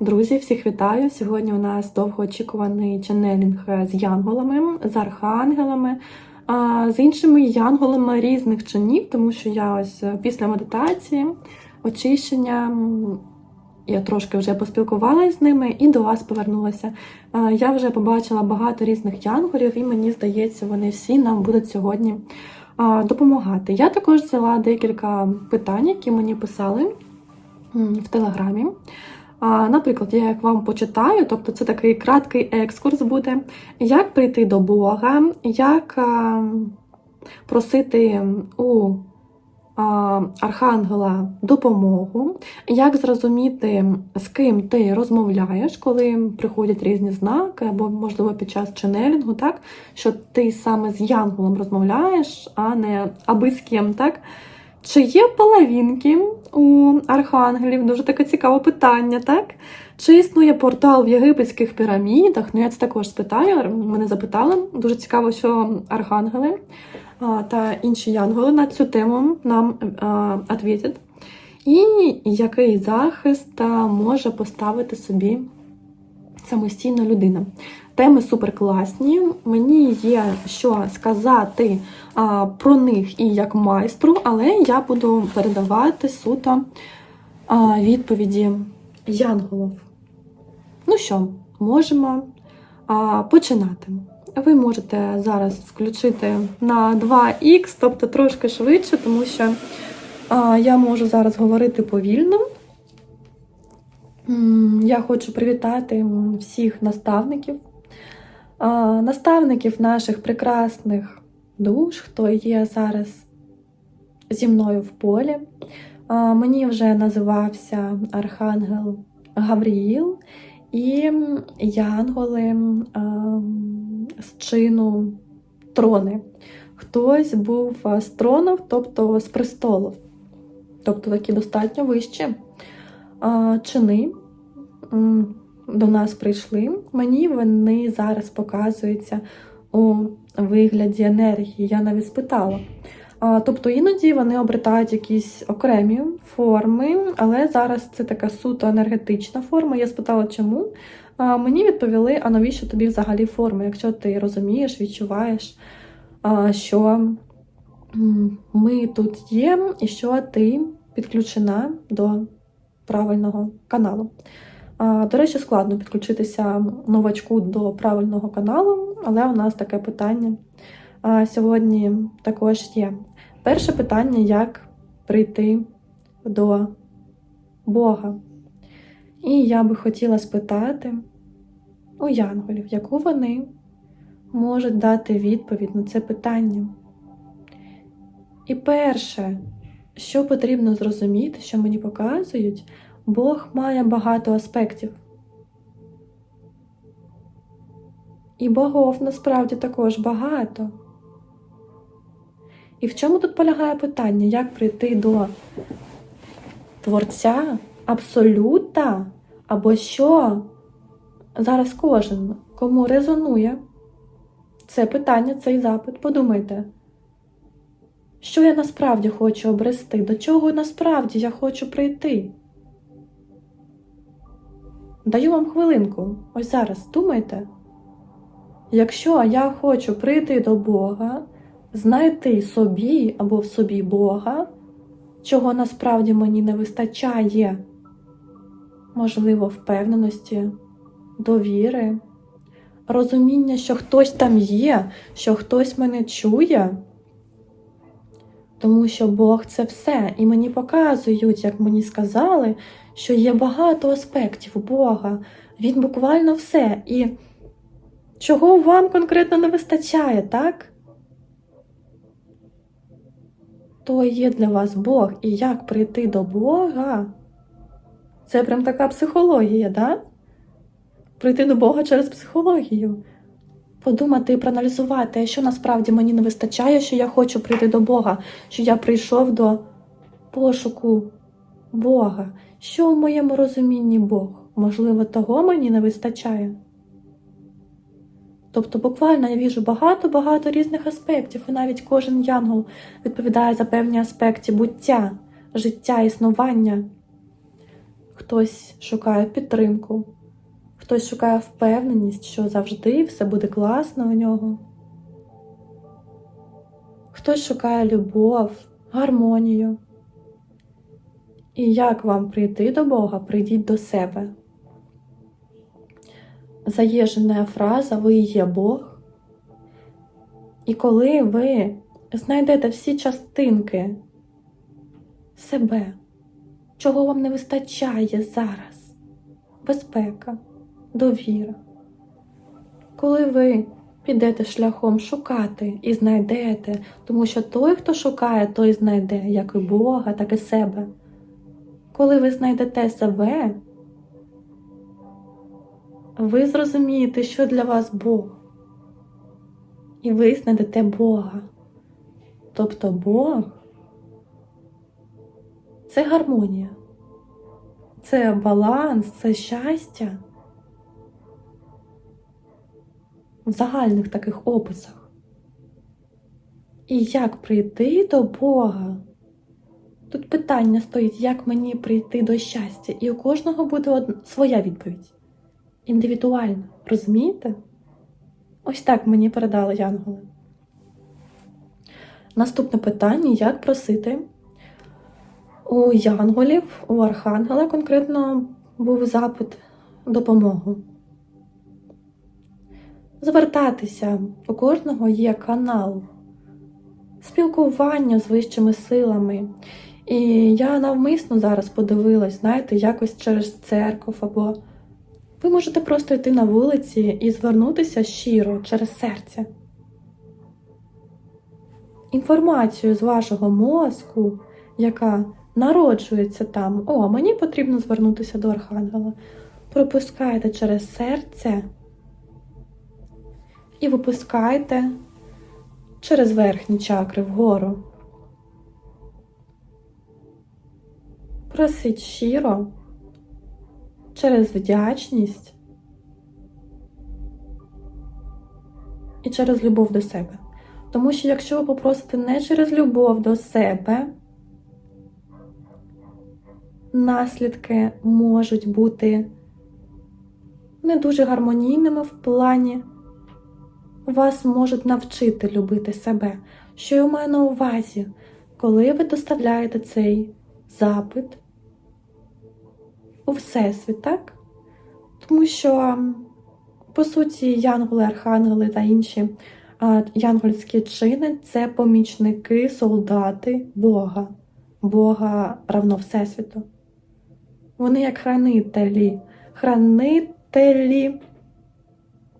Друзі, всіх вітаю! Сьогодні у нас довгоочікуваний ченелінг з янголами, з архангелами, з іншими янголами різних чинів, тому що я ось е, після медитації, очищення, я трошки вже поспілкувалася з ними і до вас повернулася. Я вже побачила багато різних янголів, і мені здається, вони всі нам будуть сьогодні допомагати. Я також взяла декілька питань, які мені писали в телеграмі. Наприклад, я як вам почитаю, тобто це такий краткий екскурс буде, як прийти до Бога, як просити у Архангела допомогу, як зрозуміти, з ким ти розмовляєш, коли приходять різні знаки, або, можливо, під час ченелінгу, так, що ти саме з янголом розмовляєш, а не аби з ким, так? Чи є половинки у архангелів? Дуже таке цікаве питання, так? Чи існує портал в єгипетських пірамідах? Ну, я це також спитаю. Мене запитали. Дуже цікаво, що архангели та інші янголи на цю тему нам відповідять. І який захист може поставити собі самостійна людина? Теми супер класні. Мені є що сказати про них і як майстру, але я буду передавати суто відповіді янголов. Ну що, можемо починати. Ви можете зараз включити на 2х, тобто трошки швидше, тому що я можу зараз говорити повільно. Я хочу привітати всіх наставників, наставників наших прекрасних душ, хто є зараз зі мною в полі. Мені вже називався Архангел Гавріїл і янголи з чину трони. Хтось був з тронів, тобто з престолів, тобто такі достатньо вищі чини до нас прийшли. Мені вони зараз показуються у вигляді енергії. Я навіть спитала. Тобто іноді вони обретають якісь окремі форми, але зараз це така суто енергетична форма. Я спитала, чому. Мені відповіли, а навіщо тобі взагалі форма, якщо ти розумієш, відчуваєш, що ми тут є, і що ти підключена до правильного каналу. До речі, складно підключитися новачку до правильного каналу, але у нас таке питання сьогодні також є. Перше питання: як прийти до Бога? І я би хотіла спитати у янголів, яку вони можуть дати відповідь на це питання. І перше, що потрібно зрозуміти, що мені показують, Бог має багато аспектів. І богов насправді також багато. І в чому тут полягає питання, як прийти до Творця, Абсолюта, або що? Зараз кожен, кому резонує це питання, цей запит, подумайте, що я насправді хочу обрести, до чого насправді я хочу прийти. Даю вам хвилинку, ось зараз думайте. Якщо я хочу прийти до Бога, знайти собі або в собі Бога, чого насправді мені не вистачає, можливо, впевненості, довіри, розуміння, що хтось там є, що хтось мене чує. Тому що Бог це все, і мені показують, як мені сказали, що є багато аспектів Бога. Він буквально все. І чого вам конкретно не вистачає, так? То є для вас Бог. І як прийти до Бога? Це прям така психологія, да? Прийти до Бога через психологію. Подумати і проаналізувати, що насправді мені не вистачає, що я хочу прийти до Бога, що я прийшов до пошуку Бога. Що в моєму розумінні Бог? Можливо, того мені не вистачає. Тобто, буквально я віжу багато-багато різних аспектів, і навіть кожен янгол відповідає за певні аспекти буття, життя, існування. хтось шукає підтримку, хтось шукає впевненість, що завжди все буде класно у нього. Хтось шукає любов, гармонію. І як вам прийти до Бога, прийдіть до себе. Заєжена фраза Ви є Бог. І коли ви знайдете всі частинки себе, чого вам не вистачає зараз, безпека, довіра, коли ви підете шляхом шукати і знайдете, тому що той, хто шукає, той знайде як і Бога, так і себе. Коли ви знайдете себе, ви зрозумієте, що для вас Бог. І ви знайдете Бога. Тобто Бог це гармонія, це баланс, це щастя в загальних таких описах. І як прийти до Бога? Тут питання стоїть, як мені прийти до щастя, і у кожного буде одна, своя відповідь. Індивідуальна, розумієте? Ось так мені передали янголи. Наступне питання: як просити у янголів, у архангела конкретно був запит допомогу. Звертатися у кожного є канал спілкування з вищими силами. І я навмисно зараз подивилась, знаєте, якось через церков або ви можете просто йти на вулиці і звернутися щиро через серце. Інформацію з вашого мозку, яка народжується там, о, мені потрібно звернутися до Архангела. Пропускайте через серце і випускайте через верхні чакри вгору. Просить щиро через вдячність і через любов до себе. Тому що якщо ви попросите не через любов до себе, наслідки можуть бути не дуже гармонійними в плані, вас можуть навчити любити себе. Що я маю на увазі, коли ви доставляєте цей запит у Всесвіт, так? Тому що, по суті, янголи, архангели та інші янгольські чини це помічники, солдати Бога, Бога равно Всесвіту. Вони як хранителі, хранителі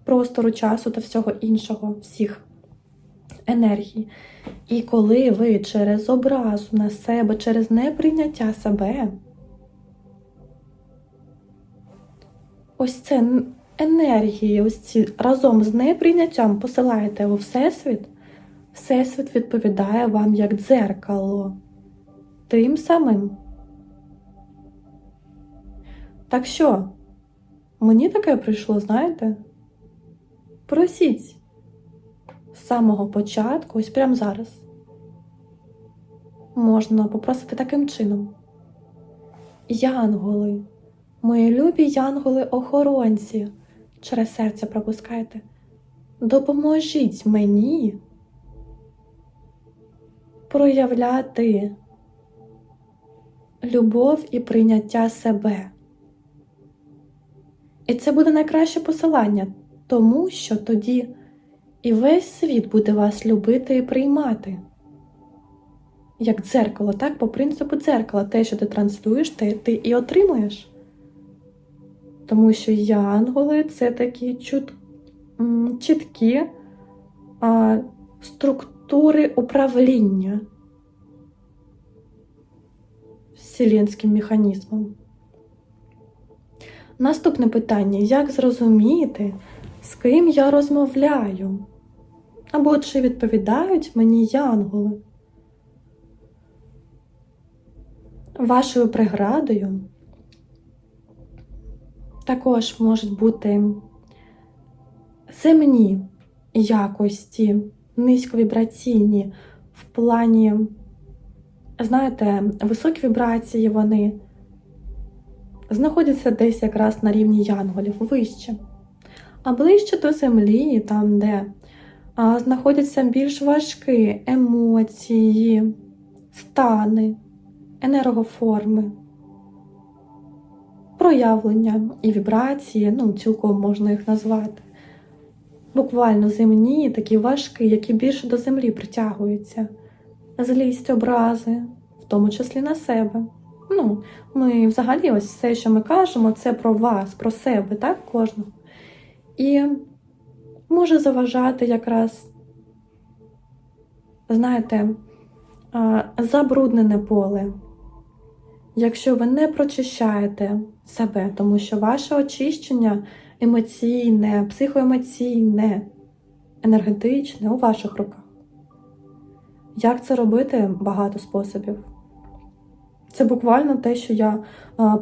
простору, часу та всього іншого, всіх енергій. І коли ви через образу на себе, через неприйняття себе, ось це енергії, ось ці разом з неприйняттям посилаєте у Всесвіт, Всесвіт відповідає вам як дзеркало. Тим самим. Так що, мені таке прийшло, знаєте? Просіть з самого початку, ось прямо зараз. Можна попросити таким чином. Янголи, мої любі янголи-охоронці, через серце пропускайте, допоможіть мені проявляти любов і прийняття себе. І це буде найкраще посилання, тому що тоді і весь світ буде вас любити і приймати. Як дзеркало, так? По принципу дзеркала, те, що ти транслюєш, те ти і отримуєш. Тому що янголи це такі чут... чіткі а, структури управління вселенським механізмом. Наступне питання: як зрозуміти, з ким я розмовляю? Або чи відповідають мені янголи? Вашою преградою також можуть бути земні якості, низьковібраційні в плані, знаєте, високі вібрації вони знаходяться десь якраз на рівні янголів, вище. А ближче до землі, там, де а, знаходяться більш важкі емоції, стани, енергоформи, проявлення і вібрації, ну, цілком можна їх назвати. Буквально земні, такі важкі, які більше до землі притягуються. Злість, образи, в тому числі на себе. Ну, ми взагалі, ось все, що ми кажемо, це про вас, про себе, так, кожного. І може заважати якраз, знаєте, забруднене поле. Якщо ви не прочищаєте себе, тому що ваше очищення емоційне, психоемоційне, енергетичне у ваших руках. Як це робити? Багато способів. Це буквально те, що я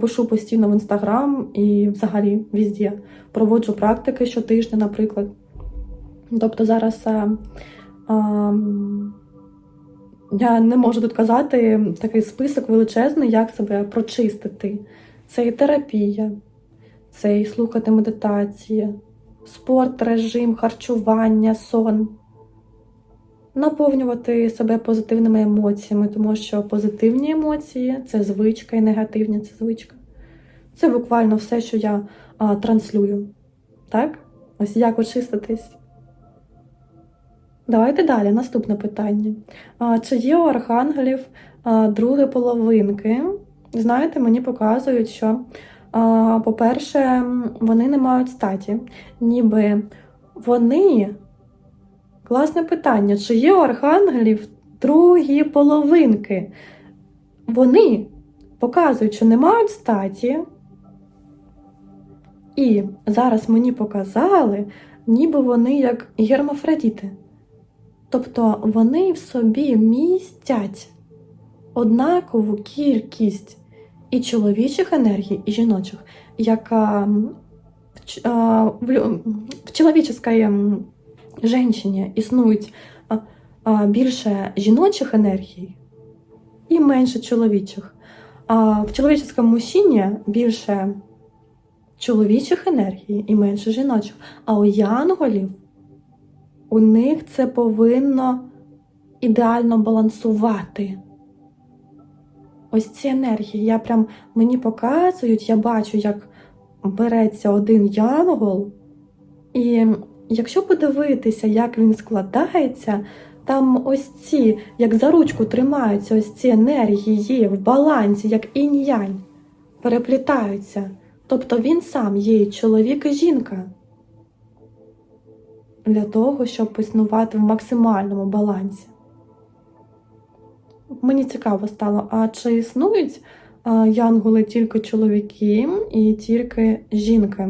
пишу постійно в інстаграм і взагалі везде. Проводжу практики щотижня, наприклад. Тобто зараз а, а, я не можу тут казати такий список величезний, як себе прочистити. Це і терапія, це і слухати медитації, спорт, режим, харчування, сон. Наповнювати себе позитивними емоціями, тому що позитивні емоції це звичка, і негативні це звичка. Це буквально все, що я а, транслюю. Так? Ось як очиститись. Давайте далі. Наступне питання. Чи є у архангелів а, другі половинки? Знаєте, мені показують, що, по-перше, вони не мають статі, ніби вони. Класне питання, чи є у архангелів другі половинки? Вони показують, що не мають статі. І зараз мені показали, ніби вони як гермафродіти. Тобто вони в собі містять однакову кількість і чоловічих енергій, і жіночих, яка в, в, в чоловічій жінці існують більше жіночих енергій і менше чоловічих. А в чоловічому мужчині більше чоловічих енергій і менше жіночих. А у янголів у них це повинно ідеально балансувати. Ось ці енергії. Я прям мені показують, я бачу, як береться один янгол, і якщо подивитися, як він складається, там ось ці, як за ручку тримаються, ось ці енергії в балансі, як інь-янь, переплітаються. Тобто він сам є і чоловік і жінка. Для того, щоб існувати в максимальному балансі. Мені цікаво стало, а чи існують а, янголи тільки чоловіки і тільки жінки?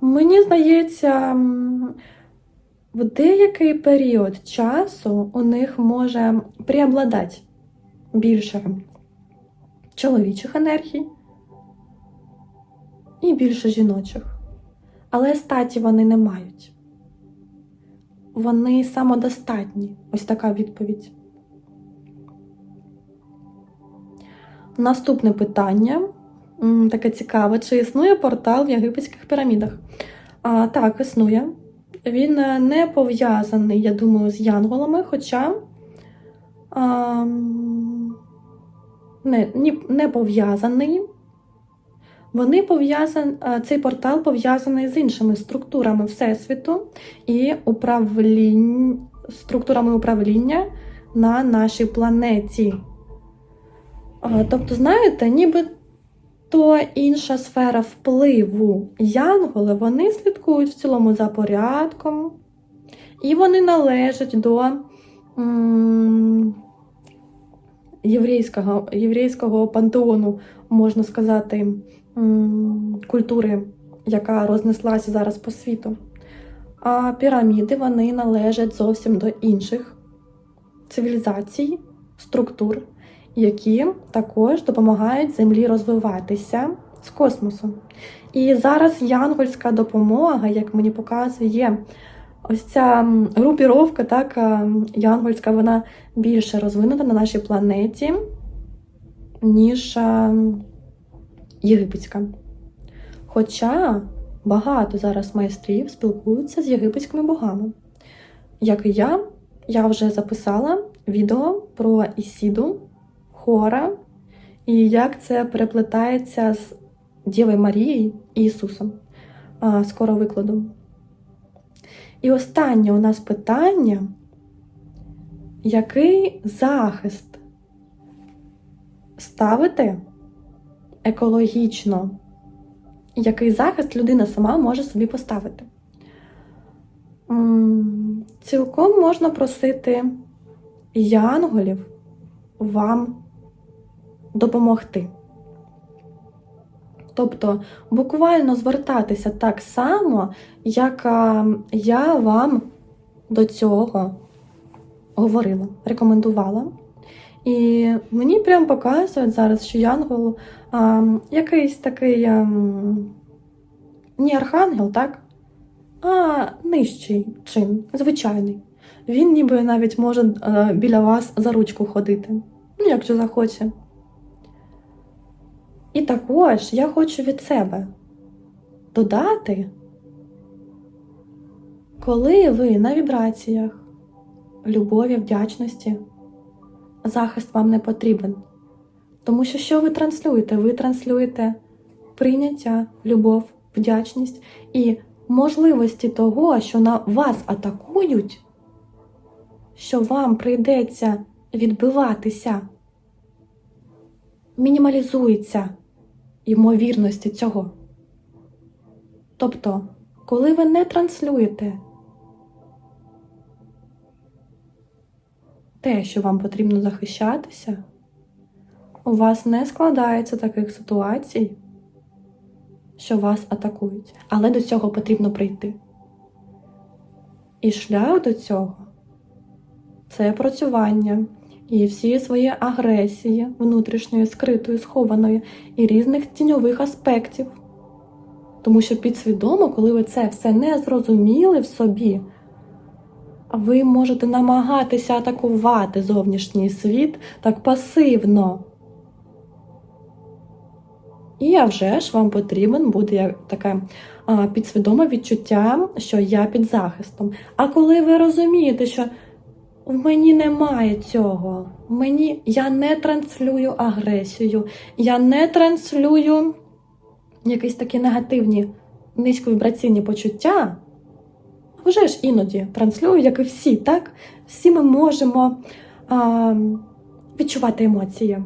Мені здається, в деякий період часу у них може преобладати більше чоловічих енергій і більше жіночих. Але статі вони не мають. Вони самодостатні. Ось така відповідь. Наступне питання. Таке цікаве, чи існує портал в єгипетських пірамідах? А, так, існує. Він е, не пов'язаний, я думаю, з янголами, хоча а, не, не пов'язаний. Вони пов'язані, цей портал пов'язаний з іншими структурами Всесвіту і управлінь, структурами управління на нашій планеті. Тобто, знаєте, ніби то інша сфера впливу. Янголи вони слідкують в цілому за порядком, і вони належать до єврейського, єврейського пантеону, можна сказати, культури, яка рознеслася зараз по світу. А піраміди вони належать зовсім до інших цивілізацій, структур, які також допомагають Землі розвиватися з космосу. І зараз янгольська допомога, як мені показує, ось ця групіровка, так, янгольська, вона більше розвинута на нашій планеті, ніж єгипетська. Хоча багато зараз майстрів спілкуються з єгипетськими богами. Як і я, я вже записала відео про Ісіду, Хора і як це переплетається з Дівою Марією і Ісусом. Скоро викладу. І останнє у нас питання: який захист ставити екологічно? Який захист людина сама може собі поставити? Цілком можна просити янголів вам допомогти. Тобто буквально звертатися так само, як я вам до цього говорила, рекомендувала. І мені прям показують зараз, що Янгол а, якийсь такий а, не архангел, так? А нижчий чин, звичайний. Він ніби навіть може а, біля вас за ручку ходити, ну, якщо захоче. І також я хочу від себе додати, коли ви на вібраціях, любові, вдячності, захист вам не потрібен. Тому що що ви транслюєте? Ви транслюєте прийняття, любов, вдячність і можливості того, що на вас атакують, що вам прийдеться відбиватися мінімалізується ймовірності цього. Тобто, коли ви не транслюєте те, що вам потрібно захищатися, у вас не складається таких ситуацій, що вас атакують. Але до цього потрібно прийти. І шлях до цього це працювання і всі свої агресії, внутрішньої, скритої, схованої, і різних тіньових аспектів. Тому що підсвідомо, коли ви це все не зрозуміли в собі, ви можете намагатися атакувати зовнішній світ так пасивно. І а вже ж вам потрібен буде таке а, підсвідоме відчуття, що я під захистом. А коли ви розумієте, що в мені немає цього. Мені я не транслюю агресію, я не транслюю якісь такі негативні низьковібраційні почуття. Вже ж іноді транслюю, як і всі, так? Всі ми можемо а, відчувати емоції.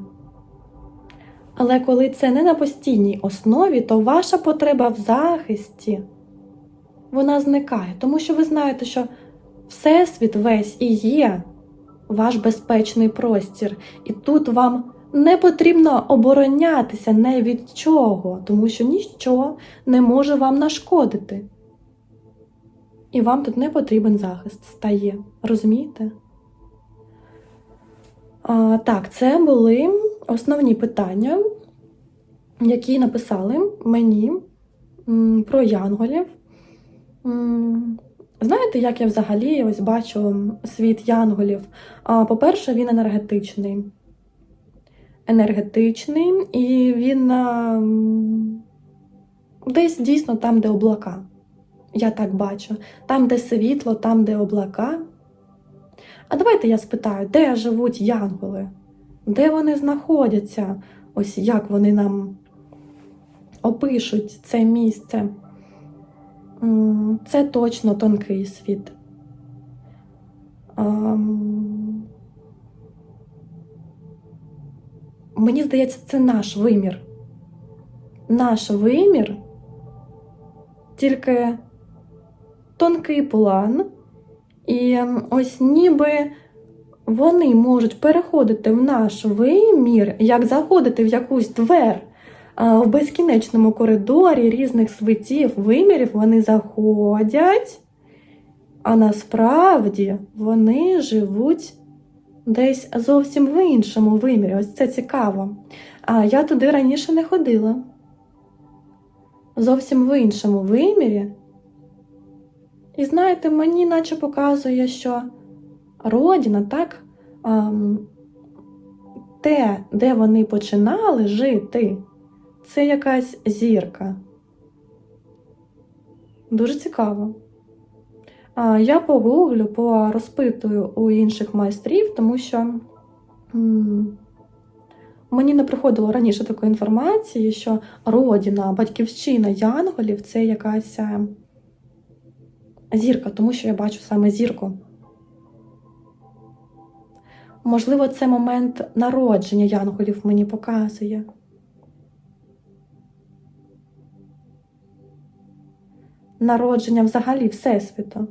Але коли це не на постійній основі, то ваша потреба в захисті вона зникає, тому що ви знаєте, що Всесвіт весь і є ваш безпечний простір, і тут вам не потрібно оборонятися не від чого, тому що ніщо не може вам нашкодити. І вам тут не потрібен захист стає. Розумієте? А, Так, це були основні питання, які написали мені про янголів. Знаєте, як я взагалі ось бачу світ янголів? А, По-перше, він енергетичний. Енергетичний, і він десь дійсно там, де облака. Я так бачу. Там, де світло, там, де облака. А давайте я спитаю, де живуть янголи? Де вони знаходяться? Ось як вони нам опишуть це місце. Це точно тонкий світ. Мені здається, це наш вимір. Наш вимір, тільки тонкий план, і ем, ось ніби вони можуть переходити в наш вимір, як заходити в якусь двер в безкінечному коридорі різних світів, вимірів, вони заходять, а насправді вони живуть десь зовсім в іншому вимірі. Ось це цікаво. А я туди раніше не ходила. Зовсім в іншому вимірі. І знаєте, мені наче показує, що родина, так, ем, те, де вони починали жити, це якась зірка. Дуже цікаво. А, Я погуглю, порозпитую у інших майстрів, тому що м, мені не приходило раніше такої інформації, що родина, батьківщина янголів це якась е, зірка, тому що я бачу саме зірку. Можливо, це момент народження янголів мені показує. Народження взагалі Всесвіту.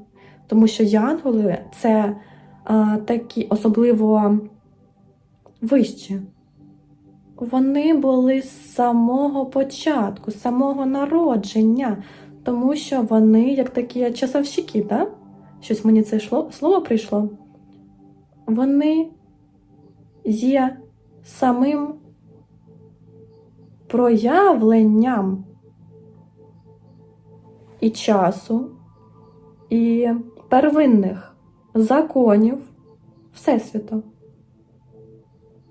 Тому що янголи це а, такі особливо вищі. Вони були з самого початку, з самого народження, тому що вони як такі часовщики, да? щось мені це слово прийшло. Вони є самим проявленням і часу, і первинних законів Всесвіту.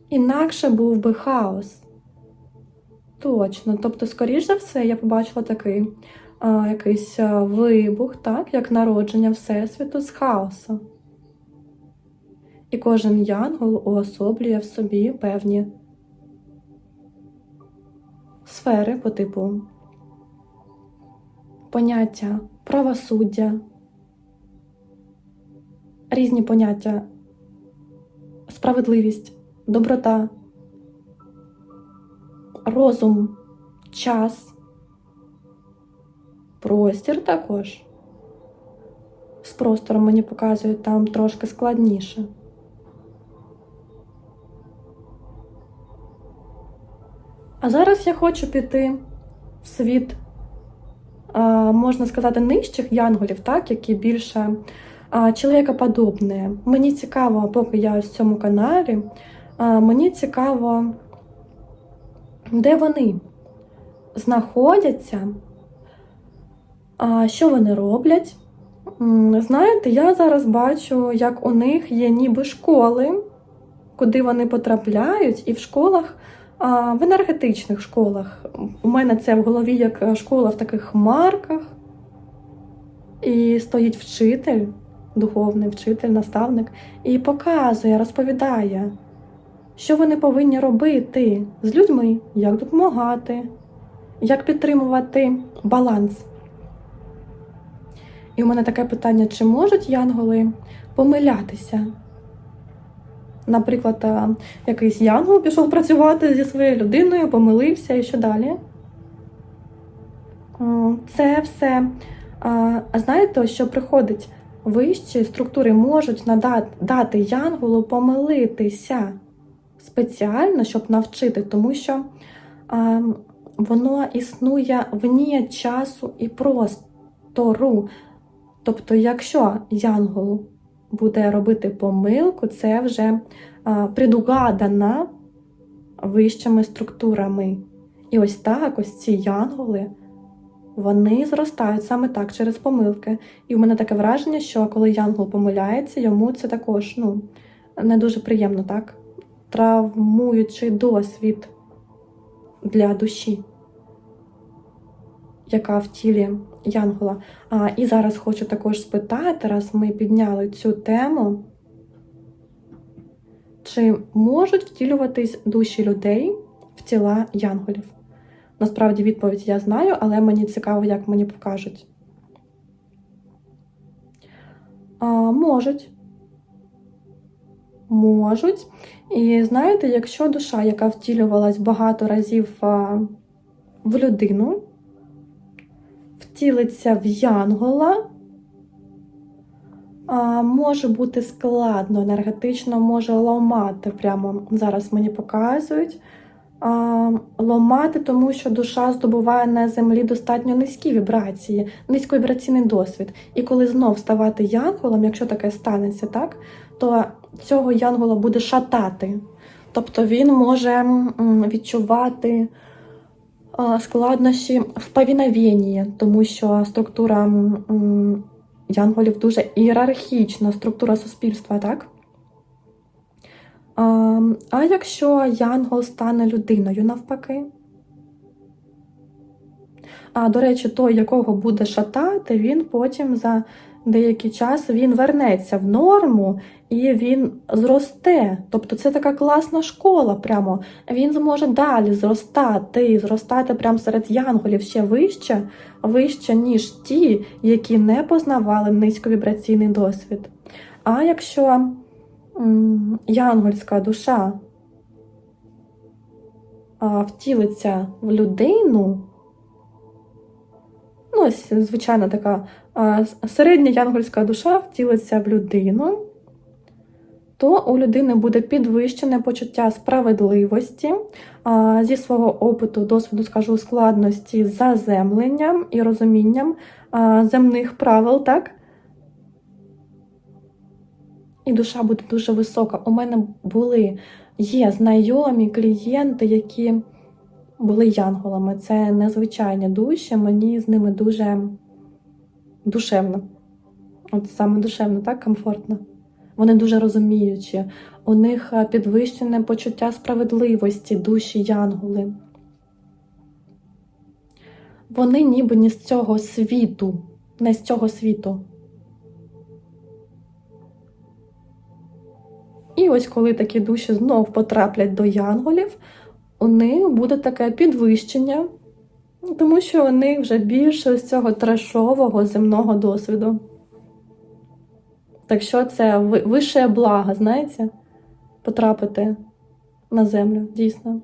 Інакше був би хаос. Точно. Тобто, скоріш за все, я побачила такий якийсь вибух, так, як народження Всесвіту з хаосу. І кожен янгол уособлює в собі певні сфери по типу поняття правосуддя, різні поняття, справедливість, доброта, розум, час, простір також. З простором мені показують там трошки складніше. А зараз я хочу піти в світ, можна сказати, нижчих янголів, так, які більше чоловікоподобні. Мені цікаво, поки я ось в цьому каналі, мені цікаво, де вони знаходяться, а, що вони роблять. Знаєте, я зараз бачу, як у них є ніби школи, куди вони потрапляють, і в школах. В енергетичних школах. У мене це в голові як е, школа в таких хмарках. І стоїть вчитель, духовний вчитель, наставник, і показує, розповідає, що вони повинні робити з людьми, як допомагати, як підтримувати баланс. І у мене таке питання: чи можуть янголи помилятися? Наприклад, якийсь янгол пішов працювати зі своєю людиною, помилився і що далі? Це все. Знаєте, що приходить вищі структури, можуть надати дати янголу помилитися спеціально, щоб навчити, тому що воно існує вні часу і простору. Тобто, якщо янгол буде робити помилку, це вже предугадана вищими структурами. І ось так, ось ці янголи, вони зростають саме так через помилки. І в мене таке враження, що коли янгол помиляється, йому це також ну, не дуже приємно, так? Травмуючий досвід для душі, яка в тілі Янгола. А, І зараз хочу також спитати, раз ми підняли цю тему, чи можуть втілюватись душі людей в тіла янголів? Насправді відповідь я знаю, але мені цікаво, як мені покажуть. А, Можуть. Можуть. І знаєте, якщо душа, яка втілювалась багато разів в людину, втілиться в янгола, може бути складно, енергетично може ламати. Прямо зараз мені показують. А, Ламати, тому що душа здобуває на землі достатньо низькі вібрації, низьковібраційний досвід. І коли знов ставати янголом, якщо таке станеться, так, то цього янгола буде шатати. Тобто він може відчувати складнощі в повіновенні, тому що структура янголів дуже ієрархічна структура суспільства, так? А, якщо янгол стане людиною навпаки? А, до речі, той, якого буде шатати, він потім за деякий час він вернеться в норму і він зросте. Тобто це така класна школа прямо. Він зможе далі зростати, зростати прямо серед янголів ще вище, вище, ніж ті, які не познавали низьковібраційний досвід. А якщо янгольська душа втілиться в людину, ну, ось, звичайно, така середня янгольська душа втілиться в людину, то у людини буде підвищене почуття справедливості, зі свого опиту, досвіду, скажу, складності з заземленням і розумінням земних правил, так? І душа буде дуже висока. У мене були, є знайомі клієнти, які були янголами. Це незвичайні душі, мені з ними дуже душевно. От саме душевно, так, комфортно. Вони дуже розуміючі. У них е, підвищене почуття справедливості, душі янголи. Вони ніби не з цього світу, не з цього світу. І ось коли такі душі знов потраплять до янголів, у них буде таке підвищення, тому що у них вже більше з цього трешового земного досвіду. Так що це вище благо, знаєте, потрапити на землю, дійсно.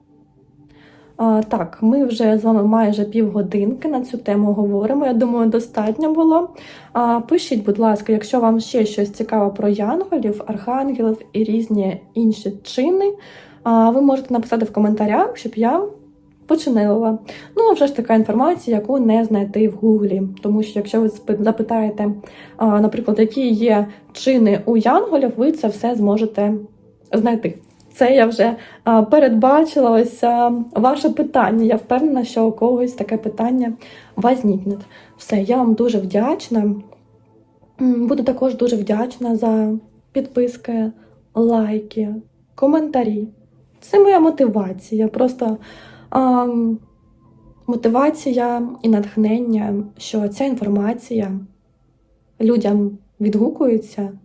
А, так, ми вже з вами майже півгодинки на цю тему говоримо. Я думаю, достатньо було. А, пишіть, будь ласка, якщо вам ще щось цікаво про янголів, архангелів і різні інші чини, ви можете написати в коментарях, щоб я починила. Ну, а вже ж така інформація, яку не знайти в Гуглі. Тому що якщо ви запитаєте, а, наприклад, які є чини у янголів, ви це все зможете знайти. Це я вже а, передбачила ось а, ваше питання. Я впевнена, що у когось таке питання возникне. Все, я вам дуже вдячна. Буду також дуже вдячна за підписки, лайки, коментарі. Це моя мотивація. Просто а, мотивація і натхнення, що ця інформація людям відгукується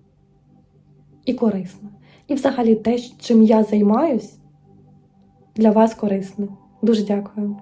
і корисна. І взагалі те, чим я займаюсь, для вас корисне. Дуже дякую.